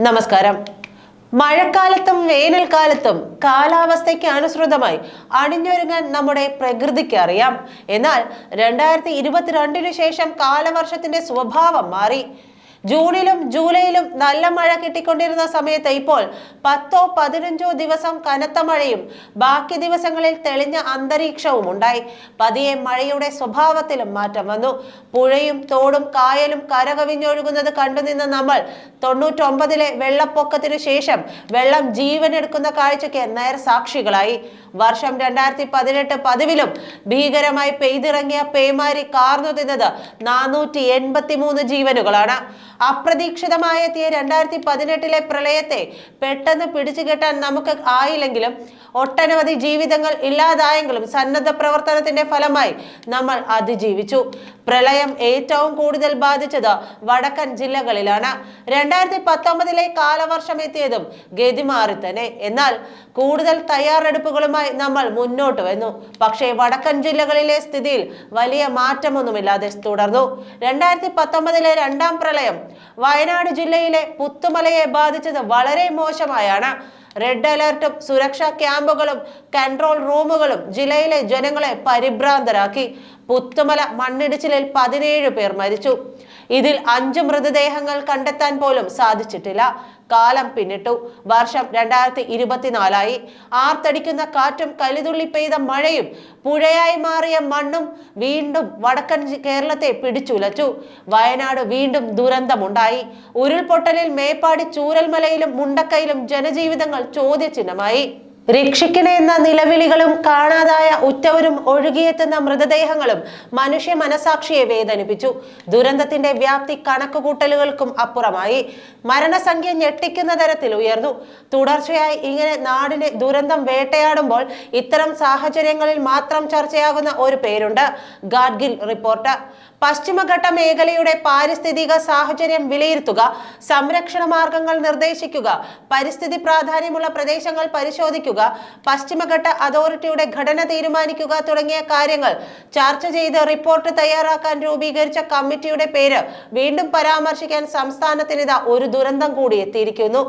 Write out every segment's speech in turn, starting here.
നമസ്കാരം. മഴക്കാലത്തും വേനൽക്കാലത്തും കാലാവസ്ഥയ്ക്ക് അനുസൃതമായി അണിഞ്ഞൊരുങ്ങാൻ നമ്മുടെ പ്രകൃതിക്ക് അറിയാം. എന്നാൽ രണ്ടായിരത്തി ഇരുപത്തിരണ്ടിനു ശേഷം കാലവർഷത്തിന്റെ സ്വഭാവം മാറി. ജൂണിലും ജൂലൈയിലും നല്ല മഴ കിട്ടിക്കൊണ്ടിരുന്ന സമയത്ത് ഇപ്പോൾ പത്തോ പതിനഞ്ചോ ദിവസം കനത്ത മഴയും ബാക്കി ദിവസങ്ങളിൽ തെളിഞ്ഞ അന്തരീക്ഷവും ഉണ്ടായി. പതിയെ മഴയുടെ സ്വഭാവത്തിലും മാറ്റം വന്നു. പുഴയും തോടും കായലും കരകവിഞ്ഞൊഴുകുന്നത് കണ്ടുനിന്ന നമ്മൾ തൊണ്ണൂറ്റൊമ്പതിലെ വെള്ളപ്പൊക്കത്തിനു ശേഷം വെള്ളം ജീവനെടുക്കുന്ന കാഴ്ചയ്ക്ക് നേർ സാക്ഷികളായി. വർഷം രണ്ടായിരത്തി പതിനെട്ട് പതിവിലും ഭീകരമായി പെയ്തിറങ്ങിയ പേമാരി കാർന്നു തിന്നത് നാനൂറ്റി എൺപത്തി മൂന്ന് ജീവനുകളാണ്. അപ്രതീക്ഷിതമായി എത്തിയ രണ്ടായിരത്തി പതിനെട്ടിലെ പ്രളയത്തെ പെട്ടെന്ന് പിടിച്ചുകെട്ടാൻ നമുക്ക് ആയില്ലെങ്കിലും ഒട്ടനവധി ജീവിതങ്ങൾ ഇല്ലാതായെങ്കിലും സന്നദ്ധ പ്രവർത്തനത്തിന്റെ ഫലമായി നമ്മൾ അതിജീവിച്ചു. പ്രളയം ഏറ്റവും കൂടുതൽ ബാധിച്ചത് വടക്കൻ ജില്ലകളിലാണ്. രണ്ടായിരത്തി പത്തൊമ്പതിലെ കാലവർഷം എത്തിയതും ഗതിമാറി തന്നെ. എന്നാൽ കൂടുതൽ തയ്യാറെടുപ്പുകളുമായി നമ്മൾ മുന്നോട്ട് വന്നു. പക്ഷേ വടക്കൻ ജില്ലകളിലെ സ്ഥിതിയിൽ വലിയ മാറ്റമൊന്നുമില്ലാതെ തുടർന്നു. രണ്ടായിരത്തി പത്തൊമ്പതിലെ രണ്ടാം പ്രളയം വയനാട് ജില്ലയിലെ പുത്തുമലയെ ബാധിച്ചത് വളരെ മോശമായാണ്. റെഡ് അലർട്ടും സുരക്ഷാ ക്യാമ്പുകളും കൺട്രോൾ റൂമുകളും ജില്ലയിലെ ജനങ്ങളെ പരിഭ്രാന്തരാക്കി. പുത്തുമല മണ്ണിടിച്ചിലിൽ പതിനേഴ് പേർ മരിച്ചു. ഇതിൽ അഞ്ച് മൃതദേഹങ്ങൾ കണ്ടെത്താൻ പോലും സാധിച്ചിട്ടില്ല. കാലം പിന്നിട്ടു. വർഷം രണ്ടായിരത്തി ഇരുപത്തിനാലായി ആർത്തടിക്കുന്ന കാറ്റും കലിതുള്ളി പെയ്ത മഴയും പുഴയായി മാറിയ മണ്ണും വീണ്ടും വടക്കൻ കേരളത്തെ പിടിച്ചുലച്ചു. വയനാട് വീണ്ടും ദുരന്തമുണ്ടായി. ഉരുൾപൊട്ടലിൽ മേപ്പാടി ചൂരൽമലയിലും മുണ്ടക്കയിലും ജനജീവിതങ്ങൾ ചോദ്യചിഹ്നമായി. രക്ഷിക്കണേ എന്ന നിലവിളികളും കാണാതായ ഉറ്റവരും ഒഴുകിയെത്തുന്ന മൃതദേഹങ്ങളും മനുഷ്യ മനസാക്ഷിയെ വേദനിപ്പിച്ചു. ദുരന്തത്തിന്റെ വ്യാപ്തി കണക്കുകൂട്ടലുകൾക്കും അപ്പുറമായി. മരണസംഖ്യ ഞെട്ടിക്കുന്ന തരത്തിൽ ഉയർന്നു. തുടർച്ചയായി ഇങ്ങനെ നാടിനെ ദുരന്തം വേട്ടയാടുമ്പോൾ ഇത്തരം സാഹചര്യങ്ങളിൽ മാത്രം ചർച്ചയാകുന്ന ഒരു പേരുണ്ട്. ഗാഡ്ഗിൽ റിപ്പോർട്ട്. പശ്ചിമഘട്ട മേഖലയുടെ പാരിസ്ഥിതിക സാഹചര്യം വിലയിരുത്തുക സംരക്ഷണ മാർഗങ്ങൾ നിർദ്ദേശിക്കുക പരിസ്ഥിതി പ്രാധാന്യമുള്ള പ്രദേശങ്ങൾ പരിശോധിക്കുക പശ്ചിമഘട്ട അതോറിറ്റിയുടെ ഘടന തീരുമാനിക്കുക തുടങ്ങിയ കാര്യങ്ങൾ ചർച്ച ചെയ്ത് റിപ്പോർട്ട് തയ്യാറാക്കാൻ രൂപീകരിച്ച കമ്മിറ്റിയുടെ പേര് വീണ്ടും പരാമർശിക്കാൻ സംസ്ഥാനത്തിനിതാ ഒരു ദുരന്തം കൂടി എത്തിയിരിക്കുന്നു.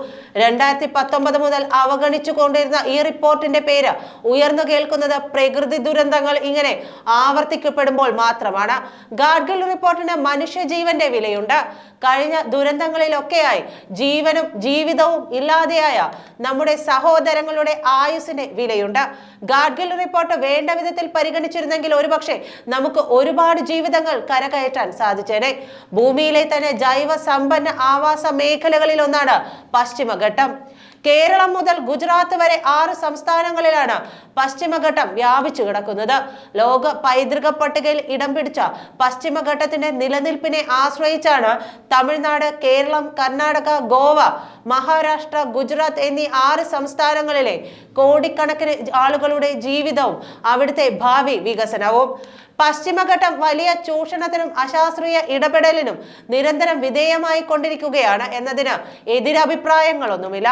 രണ്ടായിരത്തി പത്തൊമ്പത് മുതൽ അവഗണിച്ചു കൊണ്ടിരുന്ന ഈ റിപ്പോർട്ടിന്റെ പേര് ഉയർന്നു കേൾക്കുന്നത് പ്രകൃതി ദുരന്തങ്ങൾ ഇങ്ങനെ ആവർത്തിക്കപ്പെടുമ്പോൾ മാത്രമാണ്. ഗാഡ്ഗിൽ റിപ്പോർട്ടിന് മനുഷ്യജീവന്റെ വിലയുണ്ട്. കഴിഞ്ഞ ദുരന്തങ്ങളിലൊക്കെയായി ജീവനും ജീവിതവും ഇല്ലാതെയായ നമ്മുടെ സഹോദരങ്ങളുടെ ആയുസിന് വിലയുണ്ട്. ഗാഡ്ഗിൽ റിപ്പോർട്ട് വേണ്ട വിധത്തിൽ പരിഗണിച്ചിരുന്നെങ്കിൽ ഒരുപക്ഷെ നമുക്ക് ഒരുപാട് ജീവിതങ്ങൾ കരകയറ്റാൻ സാധിച്ചേനെ. ഭൂമിയിലെ തന്നെ ജൈവ സമ്പന്ന ആവാസ മേഖലകളിൽ ഒന്നാണ് പശ്ചിമഘട്ടം. കേരളം മുതൽ ഗുജറാത്ത് വരെ ആറ് സംസ്ഥാനങ്ങളിലാണ് പശ്ചിമഘട്ടം വ്യാപിച്ചു കിടക്കുന്നത്. ലോക പൈതൃക പട്ടികയിൽ ഇടം പിടിച്ച പശ്ചിമഘട്ടത്തിന്റെ നിലനിൽപ്പിനെ ആശ്രയിച്ചാണ് തമിഴ്നാട് കേരളം കർണാടക ഗോവ മഹാരാഷ്ട്ര ഗുജറാത്ത് എന്നീ ആറ് സംസ്ഥാനങ്ങളിലെ കോടിക്കണക്കിന് ആളുകളുടെ ജീവിതവും അവിടുത്തെ ഭാവി വികസനവും. പശ്ചിമഘട്ടം വലിയ ചൂഷണത്തിനും അശാസ്ത്രീയ ഇടപെടലിനും നിരന്തരം വിധേയമായി കൊണ്ടിരിക്കുകയാണ് എന്നതിന് എതിരഭിപ്രായങ്ങളൊന്നുമില്ല.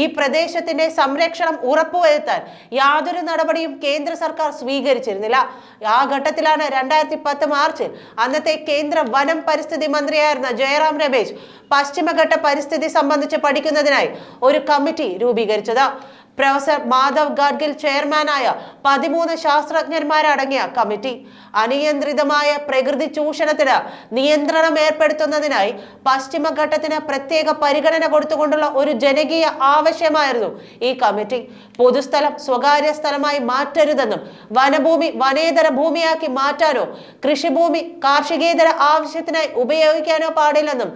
ഈ പ്രദേശത്തിന്റെ സംരക്ഷണം ഉറപ്പുവരുത്താൻ യാതൊരു നടപടിയും കേന്ദ്ര സർക്കാർ സ്വീകരിച്ചിരുന്നില്ല. ആ ഘട്ടത്തിലാണ് രണ്ടായിരത്തി പത്ത് മാർച്ചിൽ അന്നത്തെ കേന്ദ്ര വനം പരിസ്ഥിതി മന്ത്രിയായിരുന്ന ജയറാം രമേശ് പശ്ചിമഘട്ട പരിസ്ഥിതി സംബന്ധിച്ച് പഠിക്കുന്നതിനായി ഒരു കമ്മിറ്റി രൂപീകരിച്ചത്. പ്രൊഫസർ മാധവ് ഗാഡ്ഗിൽ ചെയർമാനായ പതിമൂന്ന് ശാസ്ത്രജ്ഞന്മാരടങ്ങിയ കമ്മിറ്റി. അനിയന്ത്രിതമായ പ്രകൃതി ചൂഷണത്തിന് നിയന്ത്രണം ഏർപ്പെടുത്തുന്നതിനായി പശ്ചിമഘട്ടത്തിന് പ്രത്യേക പരിഗണന കൊടുത്തുകൊണ്ടുള്ള ഒരു ജനകീയ ആവശ്യമായിരുന്നു. ഈ കമ്മിറ്റി പൊതുസ്ഥലം സ്വകാര്യ സ്ഥലമായി മാറ്റരുതെന്നും വനഭൂമി വനേതര ഭൂമിയാക്കി മാറ്റാനോ കൃഷിഭൂമി കാർഷികേതര ആവശ്യത്തിനായി ഉപയോഗിക്കാനോ പാടില്ലെന്നും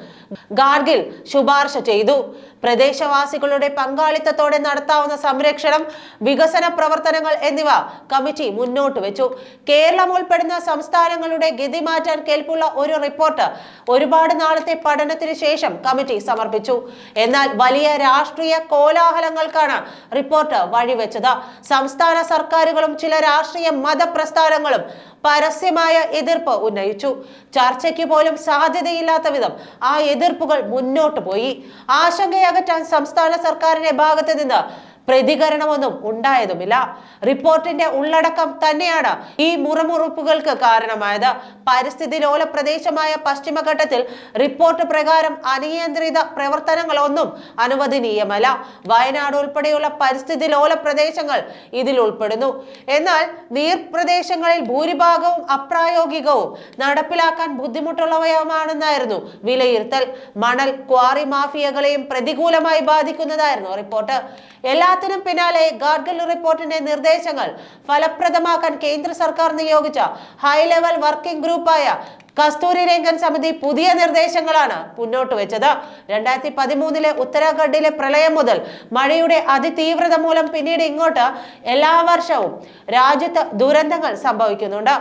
ഗാർഗിൽ ശുപാർശ ചെയ്തു. പ്രദേശവാസികളുടെ പങ്കാളിത്തത്തോടെ നടത്താവുന്ന സംരക്ഷണം വികസന പ്രവർത്തനങ്ങൾ എന്നിവ കമ്മിറ്റി മുന്നോട്ട് വെച്ചു. കേരളം ഉൾപ്പെടുന്ന സംസ്ഥാനങ്ങളുടെ ഗതി മാറ്റാൻ കേൾപ്പുള്ള ഒരു റിപ്പോർട്ട് ഒരുപാട് നാളത്തെ പഠനത്തിന് ശേഷം കമ്മിറ്റി സമർപ്പിച്ചു. എന്നാൽ വലിയ രാഷ്ട്രീയ കോലാഹലങ്ങൾക്കാണ് റിപ്പോർട്ട് വഴിവെച്ചത്. സംസ്ഥാന സർക്കാരുകളും ചില രാഷ്ട്രീയ മതപ്രസ്ഥാനങ്ങളും പരസ്യമായ എതിർപ്പ് ഉന്നയിച്ചു. ചർച്ചയ്ക്ക് പോലും സാധ്യതയില്ലാത്ത വിധം ആ എതിർപ്പുകൾ മുന്നോട്ട് പോയി. ആശങ്കയകറ്റാൻ സംസ്ഥാന സർക്കാരിന്റെ ഭാഗത്ത് നിന്ന് പ്രതികരണമൊന്നും ഉണ്ടായതുമില്ല. റിപ്പോർട്ടിന്റെ ഉള്ളടക്കം തന്നെയാണ് ഈ മുറമുറുപ്പുകൾക്ക് കാരണമായത്. പരിസ്ഥിതി ലോല പ്രദേശമായ പശ്ചിമഘട്ടത്തിൽ റിപ്പോർട്ട് പ്രകാരം അനിയന്ത്രിത പ്രവർത്തനങ്ങളൊന്നും അനുവദനീയമല്ല. വയനാട് ഉൾപ്പെടെയുള്ള പരിസ്ഥിതി ലോല പ്രദേശങ്ങൾ ഇതിൽ ഉൾപ്പെടുന്നു. എന്നാൽ നീർപ്രദേശങ്ങളിൽ ഭൂരിഭാഗവും അപ്രായോഗികവും നടപ്പിലാക്കാൻ ബുദ്ധിമുട്ടുള്ളവയുമാണെന്നായിരുന്നു വിലയിരുത്തൽ. മണൽ ക്വാറി മാഫിയകളെയും പ്രതികൂലമായി ബാധിക്കുന്നതായിരുന്നു റിപ്പോർട്ട്. എല്ലാത്തിനും പിന്നാലെ ഗാഡ്ഗിൽ റിപ്പോർട്ടിന്റെ നിർദ്ദേശങ്ങൾ ഫലപ്രദമാക്കാൻ കേന്ദ്ര സർക്കാർ നിയോഗിച്ച ഹൈ ലെവൽ വർക്കിംഗ് ഗ്രൂപ്പായ കസ്തൂരി രംഗൻ സമിതി പുതിയ നിർദ്ദേശങ്ങളാണ് മുന്നോട്ട് വെച്ചത്. രണ്ടായിരത്തി പതിമൂന്നിലെ ഉത്തരാഖണ്ഡിലെ പ്രളയം മുതൽ മഴയുടെ അതിതീവ്രത മൂലം പിന്നീട് ഇങ്ങോട്ട് എല്ലാ വർഷവും രാജ്യത്ത് ദുരന്തങ്ങൾ സംഭവിക്കുന്നുണ്ട്.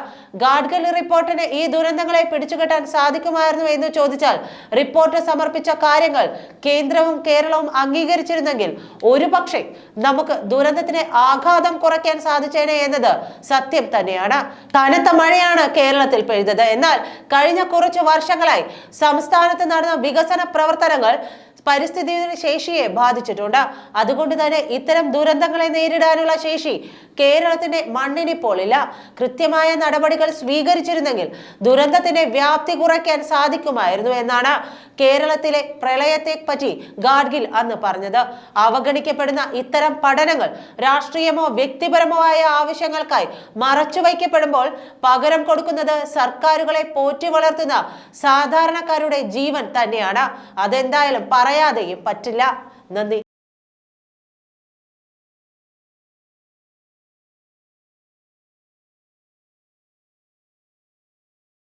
ഗാഡ്ഗിൽ റിപ്പോർട്ടിന് ഈ ദുരന്തങ്ങളെ പിടിച്ചുകെട്ടാൻ സാധിക്കുമായിരുന്നു എന്ന് ചോദിച്ചാൽ റിപ്പോർട്ട് സമർപ്പിച്ച കാര്യങ്ങൾ കേന്ദ്രവും കേരളവും അംഗീകരിച്ചിരുന്നെങ്കിൽ ഒരുപക്ഷെ നമുക്ക് ദുരന്തത്തിന് ആഘാതം കുറയ്ക്കാൻ സാധിച്ചേനെ എന്നത് സത്യം തന്നെയാണ്. കനത്ത മഴയാണ് കേരളത്തിൽ പെയ്തത്. എന്നാൽ കഴിഞ്ഞ കുറച്ച് വർഷങ്ങളായി സംസ്ഥാനത്ത് നടന്ന വികസന പ്രവർത്തനങ്ങൾ പരിസ്ഥിതിയുടെ ശേഷിയെ ബാധിച്ചിട്ടുണ്ട്. അതുകൊണ്ട് തന്നെ ഇത്തരം ദുരന്തങ്ങളെ നേരിടാനുള്ള ശേഷി കേരളത്തിന്റെ മണ്ണിനിപ്പോൾ ഇല്ല കൃത്യമായ നടപടികൾ സ്വീകരിച്ചിരുന്നെങ്കിൽ ദുരന്തത്തിന്റെ വ്യാപ്തി കുറയ്ക്കാൻ സാധിക്കുമായിരുന്നു എന്നാണ് കേരളത്തിലെ പ്രളയത്തെ പറ്റി ഗാഡ്ഗിൽ അന്ന് പറഞ്ഞത്. അവഗണിക്കപ്പെടുന്ന ഇത്തരം പഠനങ്ങൾ രാഷ്ട്രീയമോ വ്യക്തിപരമോ ആയ ആവശ്യങ്ങൾക്കായി മറച്ചുവയ്ക്കപ്പെടുമ്പോൾ പകരം കൊടുക്കുന്നത് സർക്കാരുകളെ പോറ്റി വളർത്തുന്ന സാധാരണക്കാരുടെ ജീവൻ തന്നെയാണ്. അതെന്തായാലും പറയാതെയും പറ്റില്ല. നന്ദി.